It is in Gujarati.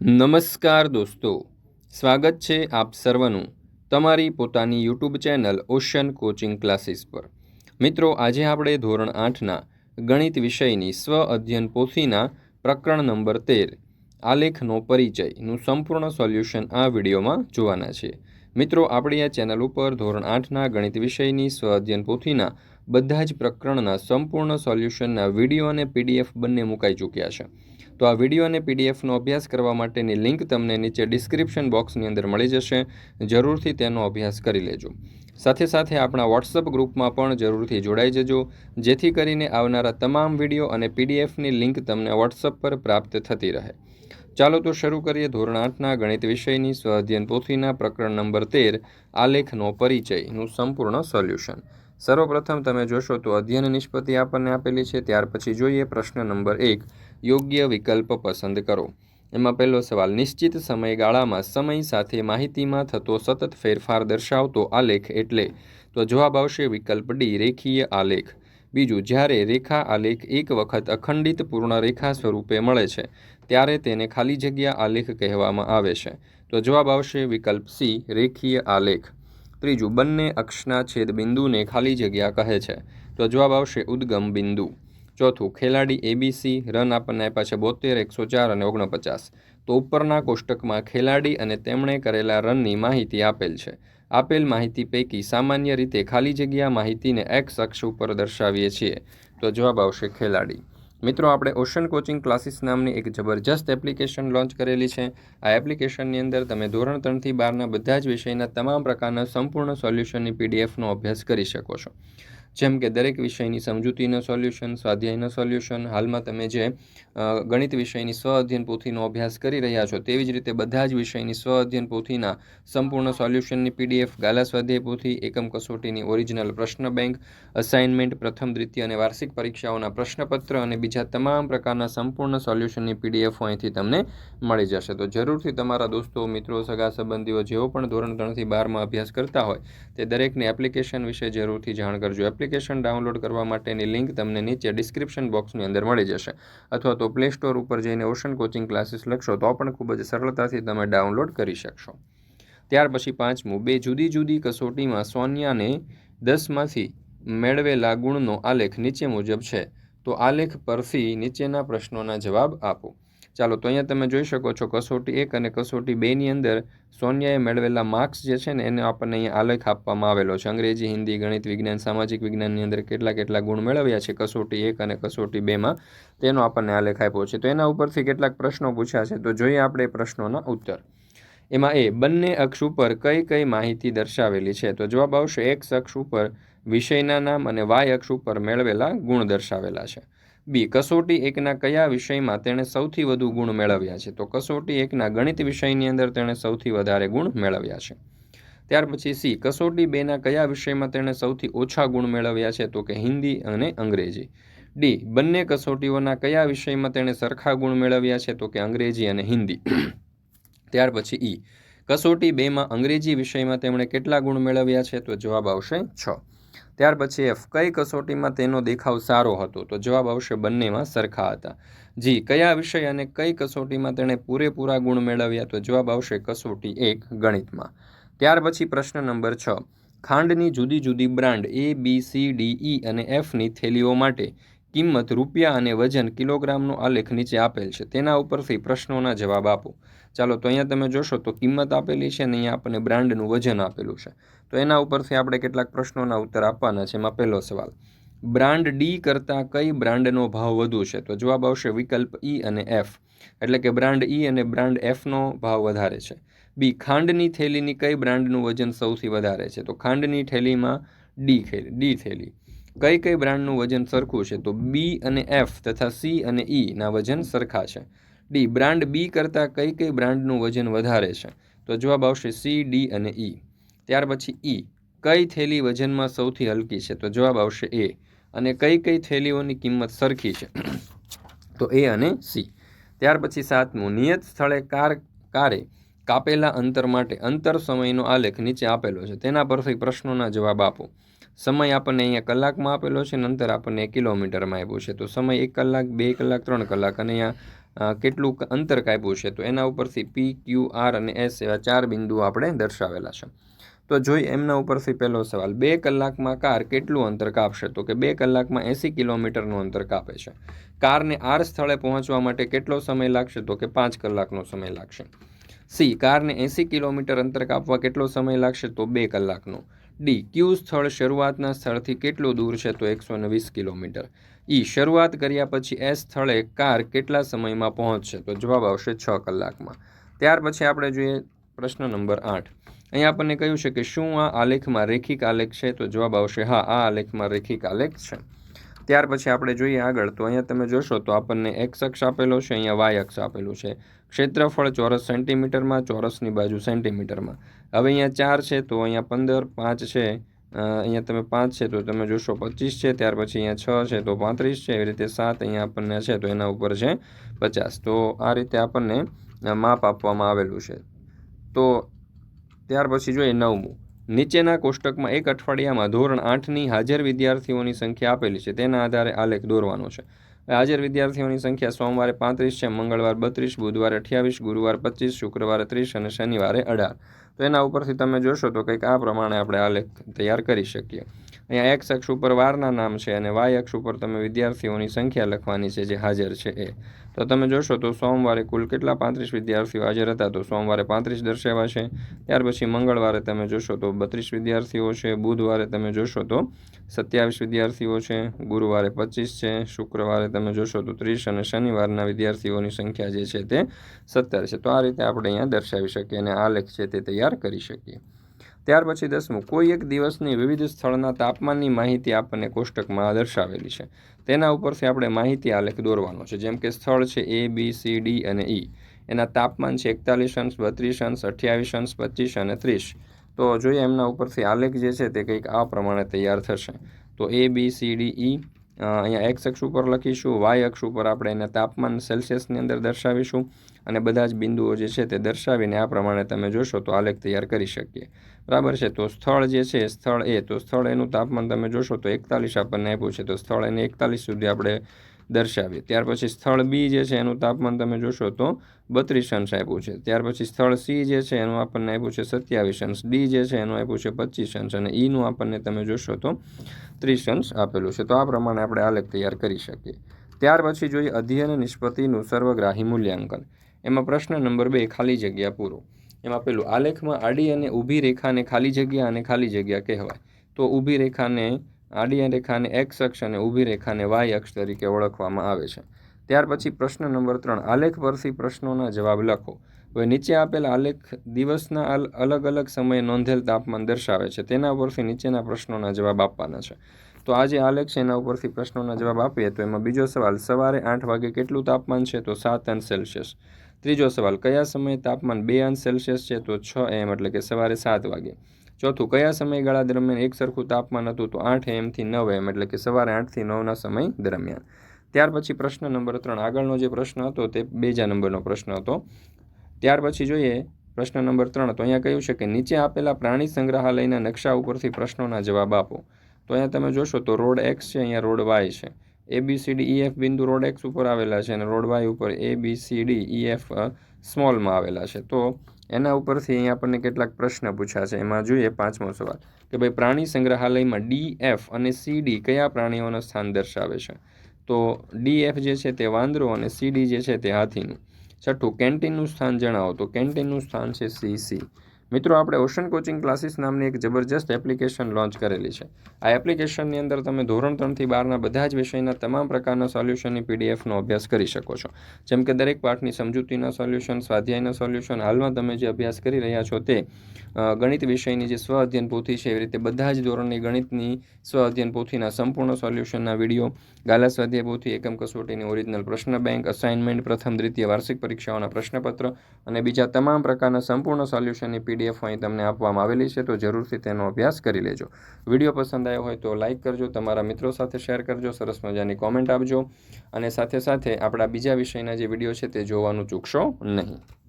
નમસ્કાર દોસ્તો. સ્વાગત છે આપ સર્વનું તમારી પોતાની YouTube channel Ocean coaching classes પર. મિત્રો, આજે આપણે ધોરણ આઠના ગણિત વિષયની સ્વ અધ્યયન પોથીના પ્રકરણ નંબર તેર, આલેખનો પરિચયનું સંપૂર્ણ સોલ્યુશન આ વિડીયોમાં જોવાના છે. મિત્રો, આપણી આ ચેનલ ઉપર ધોરણ આઠના ગણિત વિષયની સ્વ અધ્યયન પોથીના બધા જ પ્રકરણના સંપૂર્ણ સોલ્યુશનના વીડિયો અને પીડીએફ બંને મુકાઈ ચૂક્યા છે. તો આ વીડિયો અને પીડીએફનો અભ્યાસ કરવા માટેની લિંક તમને નીચે ડિસ્ક્રિપ્શન બોક્સની અંદર મળી જશે. જરૂરથી તેનો અભ્યાસ કરી લેજો. સાથે સાથે આપણા વોટ્સઅપ ગ્રુપમાં પણ જરૂરથી જોડાઈ જજો. જેથી કરીને આવનારા તમામ વીડિયો અને પીડીએફની લિંક તમને વોટ્સઅપ પર પ્રાપ્ત થતી રહે. ચાલો તો શરૂ કરીએ ધોરણ આઠના ગણિત વિષયની સ્વાધ્યન પોથીના પ્રકરણ નંબર તેર, આલેખનો પરિચયનું સંપૂર્ણ સોલ્યુશન. સર્વપ્રથમ તમે જોશો તો અધ્યયન નિષ્પત્તિ આપણને આપેલી છે, ત્યાર પછી જોઈએ પ્રશ્ન નંબર એક, યોગ્ય વિકલ્પ પસંદ કરો. એમાં પહેલો સવાલ, નિશ્ચિત સમયગાળામાં સમય સાથે માહિતીમાં થતો સતત ફેરફાર દર્શાવતો આલેખ એટલે? તો જવાબ આવશે વિકલ્પ ડી, રેખીય આલેખ. બીજું, જ્યારે રેખા આલેખ એક વખત અખંડિત પૂર્ણ રેખા સ્વરૂપે મળે છે, ત્યારે તેને ખાલી જગ્યા આલેખ કહેવામાં આવે છે. તો જવાબ આવશે વિકલ્પ સી, રેખીય આલેખ. ત્રીજું, બંને અક્ષના છેદ બિંદુને ખાલી જગ્યા કહે છે. તો જવાબ આવશે ઉદ્ગમ બિંદુ. ચોથું, ખેલાડી એબીસી રન આપણને આપ્યા છે બોતેર, એકસો ચાર અને ઓગણપચાસ. તો ઉપરના કોષ્ટકમાં ખેલાડી અને તેમણે કરેલા રનની માહિતી આપેલ છે. આપેલ માહિતી પૈકી સામાન્ય રીતે ખાલી જગ્યા માહિતીને એક્સ અક્ષ ઉપર દર્શાવીએ છીએ. તો જવાબ આવશે ખેલાડી. મિત્રો, આપણે ઓશન કોચિંગ ક્લાસીસ નામની એક જબરજસ્ત એપ્લિકેશન લોન્ચ કરેલી છે. આ એપ્લિકેશનની અંદર તમે ધોરણ ત્રણથી બારના બધા જ વિષયના તમામ પ્રકારના સંપૂર્ણ સોલ્યુશનની પીડીએફનો અભ્યાસ કરી શકો છો. જેમ કે દરેક વિષયની સમજૂતીનો સોલ્યુશન સ્વાધ્યાયનું સોલ્યુશન હાલમાં તમે જે ગણિત વિષયની સ્વ અધ્યયન પોથીનો અભ્યાસ કરી રહ્યા છો, તેવી જ રીતે બધા જ વિષયની સ્વ અધ્યયન પોથીના સંપૂર્ણ સોલ્યુશનની પીડીએફ ગાલા સ્વાધ્યાય પોથી, એકમ કસોટીની ઓરિજિનલ પ્રશ્ન બેંક અસાઇનમેન્ટ પ્રથમ, દ્વિતીય અને વાર્ષિક પરીક્ષાઓના પ્રશ્નપત્ર અને બીજા તમામ પ્રકારના સંપૂર્ણ સોલ્યુશનની પીડીએફ અહીંથી તમને મળી જશે. તો જરૂરથી તમારા દોસ્તો, મિત્રો, સગા સંબંધીઓ જેઓ પણ ધોરણ ત્રણથી બારમાં અભ્યાસ કરતા હોય, તે દરેકને એપ્લિકેશન વિશે જરૂરથી જાણ કરજો. એપ્લિકેશન ડાઉનલોડ કરવા માટેની લિંક તમને નીચે ડિસ્ક્રિપ્શન બોક્સની અંદર મળી જશે. અથવા તો પ્લે સ્ટોર ઉપર જઈને ઓશન કોચિંગ ક્લાસીસ લખશો તો પણ ખૂબ જ સરળતાથી તમે ડાઉનલોડ કરી શકશો. ત્યાર પછી પાંચમું, બે જુદી જુદી કસોટીમાં સોનિયાને દસમાંથી મેળવેલા ગુણનો આલેખ નીચે મુજબ છે. તો આલેખ પરથી નીચેના પ્રશ્નોના જવાબ આપો. ચાલો તો અહીંયા તમે જોઈ શકો છો કસોટી એક અને કસોટી બેની અંદર સોનિયાએ મેળવેલા માર્ક્સ જે છે ને એને આપણને અહીંયા આલેખ આપવામાં આવેલો છે. અંગ્રેજી, હિન્દી, ગણિત, વિજ્ઞાન, સામાજિક વિજ્ઞાનની અંદર કેટલા કેટલા ગુણ મેળવ્યા છે કસોટી એક અને કસોટી બેમાં તેનો આપણને આલેખ આપ્યો છે. તો એના ઉપરથી કેટલાક પ્રશ્નો પૂછ્યા છે. તો જોઈએ આપણે પ્રશ્નોના ઉત્તર. એમાં એ, બંને અક્ષ ઉપર કઈ કઈ માહિતી દર્શાવેલી છે? તો જવાબ આવશે એક્સ અક્ષ ઉપર વિષયના નામ અને વાય અક્ષ ઉપર મેળવેલા ગુણ દર્શાવેલા છે. બી, કસોટી એકના કયા વિષયમાં તેણે સૌથી વધુ ગુણ મેળવ્યા છે? તો કસોટી એકના ગણિત વિષયની અંદર તેણે સૌથી વધારે ગુણ મેળવ્યા છે. ત્યાર પછી સી, કસોટી બેના કયા વિષયમાં તેણે સૌથી ઓછા ગુણ મેળવ્યા છે? તો કે હિન્દી અને અંગ્રેજી. ડી, બંને કસોટીઓના કયા વિષયમાં તેણે સરખા ગુણ મેળવ્યા છે? તો કે અંગ્રેજી અને હિન્દી. ત્યાર પછી ઈ, કસોટી બેમાં અંગ્રેજી વિષયમાં તેમણે કેટલા ગુણ મેળવ્યા છે? તો જવાબ આવશે છ. ત્યાર પછી એફ કઈ કસોટીમાં તેનો દેખાવ સારો હતો? તો જવાબ આવશે બંનેમાં સરખા હતા. જી, કયા વિષય અને કઈ કસોટીમાં તેણે પૂરેપૂરા ગુણ મેળવ્યા? તો જવાબ આવશે કસોટી એક, ગણિતમાં. ત્યાર પછી પ્રશ્ન નંબર છ. ખાંડની જુદી જુદી brand A B C D E અને એફની થેલીઓ માટે કિંમત રૂપિયા અને વજન કિલોગ્રામનો આલેખ નીચે આપેલ છે. તેના ઉપરથી પ્રશ્નોના જવાબ આપો. ચાલો, તો અહીંયા તમે જોશો તો કિંમત આપેલી છે ને અહીંયા આપણને બ્રાન્ડનું વજન આપેલું છે. તો એના ઉપરથી આપણે કેટલાક પ્રશ્નોના ઉત્તર આપવાના છે. એમાં પહેલો સવાલ. બ્રાન્ડ ડી કરતાં કઈ બ્રાન્ડનો ભાવ વધુ છે? તો જવાબ આવશે વિકલ્પ ઈ અને એફ એટલે કે બ્રાન્ડ ઈ અને બ્રાન્ડ એફનો ભાવ વધારે છે. બી ખાંડની થેલીની કઈ બ્રાન્ડનું વજન સૌથી વધારે છે? તો ખાંડની થેલીમાં ડી ડી થેલી. કઈ કઈ બ્રાન્ડનું વજન સરખું છે? તો બી અને એફ તથા સી અને ઈના વજન સરખા છે. ડી, બ્રાન્ડ બી કરતાં કઈ કઈ બ્રાન્ડનું વજન વધારે છે? તો જવાબ આવશે સી, ડી અને ઈ. ત્યાર પછી ઈ. કઈ થેલી વજનમાં સૌથી હલકી છે? તો જવાબ આવશે એ. અને કઈ કઈ થેલીઓની કિંમત સરખી છે? તો એ અને સી. ત્યાર પછી સાતમું. નિયત સ્થળે કાર, કારે કાપેલા અંતર માટે અંતર સમયનો આલેખ નીચે આપેલો છે. તેના પરથી પ્રશ્નોના જવાબ આપો. સમય આપણને અહીંયા કલાકમાં આપેલો છે નંતર આપણને કિલોમીટરમાં આપ્યું છે. તો સમય એક કલાક, બે કલાક, ત્રણ કલાક અને અહીંયા કેટલું અંતર કાપ્યું છે. તો એના ઉપરથી પી ક્યુ આર અને એસ એવા ચાર બિંદુઓ આપણે દર્શાવેલા છે. તો જોઈ એમના ઉપરથી પહેલો સવાલ, બે કલાકમાં કાર કેટલું અંતર કાપશે? તો કે બે કલાકમાં એંસી કિલોમીટરનું અંતર કાપે છે. કારને આર સ્થળે પહોંચવા માટે કેટલો સમય લાગશે? તો કે પાંચ કલાકનો સમય લાગશે. સી કારને એંસી કિલોમીટર અંતર કાપવા કેટલો સમય લાગશે? તો બે કલાકનો. ડી ક્યુ સ્થળ શરૂઆતના સ્થળથી કેટલું દૂર છે તો એકસો નવીસ વીસ કિલોમીટર. ઈ શરૂઆત કર્યા પછી એ સ્થળે કાર કેટલા સમયમાં પહોંચશે? તો જવાબ આવશે છ કલાકમાં. ત્યાર પછી આપણે જોઈએ પ્રશ્ન નંબર આઠ. અહીંયા આપણને કહ્યું છે કે શું આ આલેખમાં રેખિક આલેખ છે? તો જવાબ આવશે, હા, આ આલેખમાં રેખિક આલેખ છે. ત્યાર પછી આપણે જોઈએ આગળ, તો અહીંયા તમે જોશો તો આપણને એક્સ અક્ષ આપેલો છે, અહીંયા વાય અક્ષ આપેલું છે. ક્ષેત્રફળ ચોરસ સેન્ટીમીટરમાં, ચોરસની બાજુ સેન્ટીમીટરમાં. હવે અહીંયા ચાર છે, તો અહીંયા પંદર, પાંચ છે. અહીંયા તમે પાંચ છે, તો તમે જોશો પચીસ છે, ત્યાર પછી અહીંયા છ છે, તો પાંત્રીસ છે. એવી રીતે સાત અહીંયા આપણને છે, તો એના ઉપર છે પચાસ. તો આ રીતે આપણને માપ આપવામાં આવેલું છે. તો ત્યાર પછી જોઈએ નવમું. નીચેના કોષ્ટકમાં એક અઠવાડિયામાં ધોરણ આઠની હાજર વિદ્યાર્થીઓની સંખ્યા આપેલી છે. તેના આધારે આલેખ દોરવાનો છે. હાજર વિદ્યાર્થીઓની સંખ્યા સોમવારે પાંત્રીસ છે, મંગળવાર બત્રીસ, બુધવારે અઠ્યાવીસ, ગુરુવાર પચીસ, શુક્રવારે ત્રીસ અને શનિવારે અઢાર. તો એના ઉપરથી તમે જોશો તો કંઈક આ પ્રમાણે આપણે આલેખ તૈયાર કરી શકીએ. અહીંયા એક્સ અક્ષ ઉપર વારના નામ છે અને વાય અક્ષ ઉપર તમે વિદ્યાર્થીઓની સંખ્યા લખવાની છે જે હાજર છે એ. તો તમે જોશો તો સોમવારે કુલ કેટલા પાંત્રીસ વિદ્યાર્થીઓ હાજર હતા? તો સોમવારે પાંત્રીસ દર્શાવ્યા છે. ત્યાર પછી મંગળવારે તમે જોશો તો બત્રીસ વિદ્યાર્થીઓ છે. બુધવારે તમે જોશો તો સત્યાવીસ વિદ્યાર્થીઓ છે. ગુરુવારે પચીસ છે. શુક્રવારે તમે જોશો તો ત્રીસ અને શનિવારના વિદ્યાર્થીઓની સંખ્યા જે છે તે સત્તર છે. તો આ રીતે આપણે અહીંયા દર્શાવી શકીએ અને આલેખ છે તે તૈયાર કરી શકીએ. ત્યાર પછી દસમું, કોઈ એક દિવસની વિવિધ સ્થળના તાપમાનની માહિતી આપણને કોષ્ટકમાં દર્શાવેલી છે. તેના ઉપરથી આપણે માહિતી આલેખ દોરવાનો છે, જેમ કે સ્થળ છે એ બી સી ડી અને ઈ એના તાપમાન છે એકતાલીસ અંશ, બત્રીસ અંશ, અઠ્યાવીસ અંશ, પચીસ અને ત્રીસ. તો જોઈએ એમના ઉપરથી આલેખ જે છે તે કંઈક આ પ્રમાણે તૈયાર થશે. તો એ બી સી ડી ઈ અહીંયા એક્સ અક્ષ ઉપર લખીશું વાય અક્ષ ઉપર આપણે એને તાપમાન સેલ્સિયસની અંદર દર્શાવીશું અને બધા જ બિંદુઓ જે છે તે દર્શાવીને આ પ્રમાણે તમે જોશો તો આલેખ તૈયાર કરી શકીએ. બરાબર છે? તો સ્થળ જે છે સ્થળ એ. તો સ્થળ એનું તાપમાન તમે જોશો તો એકતાલીસ આપણને આપ્યું છે. તો સ્થળ એને એકતાલીસ સુધી આપણે દર્શાવીએ. ત્યાર પછી સ્થળ બી જે છે એનું તાપમાન તમે જોશો તો બત્રીસ અંશ આપ્યું છે. ત્યાર પછી સ્થળ સી જે છે એનું આપણને આપ્યું છે સત્યાવીસ અંશ. ડી જે છે એનું આપ્યું છે પચીસ અંશ. અને ઈનું આપણને તમે જોશો તો ત્રીસ અંશ આપેલું છે. તો આ પ્રમાણે આપણે આલેખ તૈયાર કરી શકીએ. ત્યાર પછી જોઈએ અધ્યયન નિષ્પતિનું સર્વગ્રાહી મૂલ્યાંકન. એમાં પ્રશ્ન નંબર બે ખાલી જગ્યા પૂરો. એમાં આપેલું આલેખમાં આડી અને ઊભી રેખાને ખાલી જગ્યા અને ખાલી જગ્યા કહેવાય. તો ઊભી રેખાને આડી રેખાને એક્સ અક્ષ અને ઊભી રેખાને વાય અક્ષ તરીકે ઓળખવામાં આવે છે. ત્યાર પછી પ્રશ્ન નંબર ત્રણ, આલેખ પરથી પ્રશ્નોના જવાબ લખો. હવે નીચે આપેલ આલેખ દિવસના અલગ અલગ સમયે નોંધેલ તાપમાન દર્શાવે છે. તેના ઉપરથી નીચેના પ્રશ્નોના જવાબ આપવાના છે. તો આ જે આલેખ છે એના ઉપરથી પ્રશ્નોના જવાબ આપીએ તો એમાં બીજો સવાલ, સવારે આઠ વાગે કેટલું તાપમાન છે? તો સાત અંશ સેલ્સિયસ. ત્રીજો સવાલ, કયા સમયે તાપમાન બે અંશ સેલ્સિયસ છે તો છ એમ એટલે કે સવારે સાત વાગે? ચોથું, કયા સમયગાળા દરમિયાન એક સરખું તાપમાન હતું તો આઠ એમથી નવ એમ એટલે કે સવારે આઠથી નવના સમય દરમિયાન? ત્યાર પછી પ્રશ્ન નંબર ત્રણ, આગળનો જે પ્રશ્ન હતો તે બેજા નંબરનો પ્રશ્ન હતો. ત્યાર પછી જોઈએ પ્રશ્ન નંબર ત્રણ, તો અહીંયા કહ્યું છે કે નીચે આપેલા પ્રાણી સંગ્રહાલયના નકશા ઉપરથી પ્રશ્નોના જવાબ આપો. તો અહીંયા તમે જોશો તો રોડ એક્સ છે, અહીંયા રોડ વાય છે. A B C D F બિંદુ રોડ એક્સ ઉપર આવેલા છે અને રોડ વાય ઉપર A B C D F સ્મોલમાં આવેલા છે. તો એના ઉપરથી અહીં આપણને કેટલાક પ્રશ્ન પૂછ્યા છે. એમાં જોઈએ પાંચમો સવાલ કે ભાઈ પ્રાણી સંગ્રહાલયમાં ડી એફ અને સી ડી કયા પ્રાણીઓના સ્થાન દર્શાવે છે? તો ડી એફ જે છે તે વાંદરો અને સી ડી જે છે તે હાથીનું. છઠ્ઠું, કેન્ટીનનું સ્થાન જણાવો. તો કેન્ટીનનું સ્થાન છે સી સી મિત્રો, આપણે ઓશન કોચિંગ ક્લાસીસ નામની એક જબરજસ્ત એપ્લિકેશન લોન્ચ કરેલી છે. આ એપ્લિકેશનની અંદર તમે ધોરણ ત્રણથી બારના બધા જ વિષયના તમામ પ્રકારના સોલ્યુશનની પીડીએફનો અભ્યાસ કરી શકો છો. જેમ કે દરેક પાઠની સમજૂતીના સોલ્યુશન, સ્વાધ્યાયના સોલ્યુશન, હાલમાં તમે જે અભ્યાસ કરી રહ્યા છો તે ગણિત વિષયની જે સ્વ અધ્યયન પોથી છે, એવી રીતે બધા જ ધોરણની ગણિતની સ્વ અધ્યયન પોથીના સંપૂર્ણ સોલ્યુશનના વીડિયો, ગાલા સ્વાધ્યાય પોથી, એકમ કસોટીની ઓરિજિનલ પ્રશ્ન બેંક અસાઇનમેન્ટ પ્રથમ દ્વિતીય વાર્ષિક પરીક્ષાઓના પ્રશ્નપત્ર અને બીજા તમામ પ્રકારના સંપૂર્ણ સોલ્યુશનની પીડીએફ અહીં તમને આપવામાં આવેલી છે, તો જરૂરથી તેનો અભ્યાસ કરી લેજો. વીડિયો પસંદ આવ્યો હોય તો લાઇક કરજો, તમારા મિત્રો સાથે શેર કરજો, સરસ મજાની કોમેન્ટ આપજો, અને સાથે સાથે આપણા બીજા વિષયના જે વીડિયો છે તે જોવાનું ચૂકશો નહીં.